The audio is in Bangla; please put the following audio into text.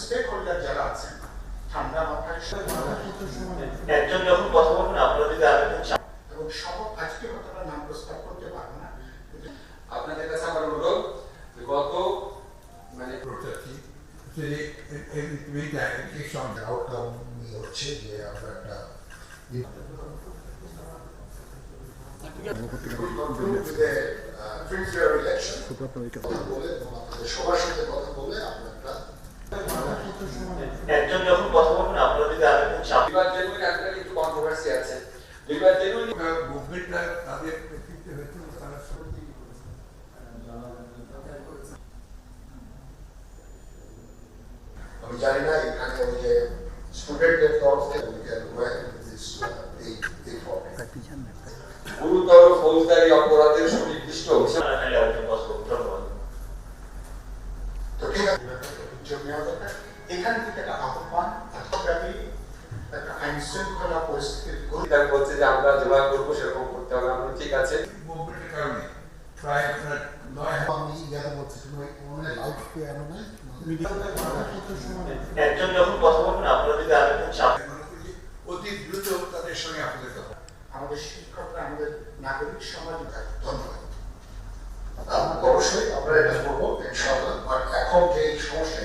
স্টেক হোল্ডার যারা আছেন ঠান্ডা মাথায় একজন যখন কথা বলবেন আপনারা যদি আরেকজন এবং সব আজকে হয়তো আমরা নাম প্রস্তাব করতে পারব না। আপনাদের কাছে আমার অনুরোধ গত মানে protetti, quindi evidentemente anche outcome হচ্ছে যে আমরা একটা সবার সাথে কথা বলে আমরা একটা একজন যখন কথা বলবেন আপনারা যদি আরেকজন দুইবার জেনুইন একটা একটু কন্ট্রোভার্সি আছে। দুইবার জেনুইন মুভমেন্টটা তাদের নেতৃত্বে হয়েছে তারা সত্যি আমি জানি না এখানে ওই যে স্টুডেন্টদের তরফ থেকে we can work with this, uh. গুরুতর ফৌজদারি অপরাধের সুনির্দিষ্ট অভিযোগ। ধন্যবাদ। তো ঠিক আছে এখান থেকে একটা আহ্বান রাষ্ট্রব্যাপী একটা আইন শৃঙ্খলা পরিস্থিতির তারা বলছে যে আমরা যেভাবে করব সেরকম করতে হবে। আমরা ঠিক আছে। মুভমেন্টের কারণে প্রায় আপনার নয় আমি ইয়ার মধ্যে তুমি অনেক লাইফ পেয়ানো না একজন যখন কথা বলবেন আপনারা যদি আরেকজন চান করি যে অতি দ্রুত তাদের সঙ্গে আপনাদের কথা। আমাদের শিক্ষকরা আমাদের নাগরিক সমাজ ধন্যবাদ। অবশ্যই আমরা এটা করব ইনশাআল্লাহ। এখন যে সমস্যা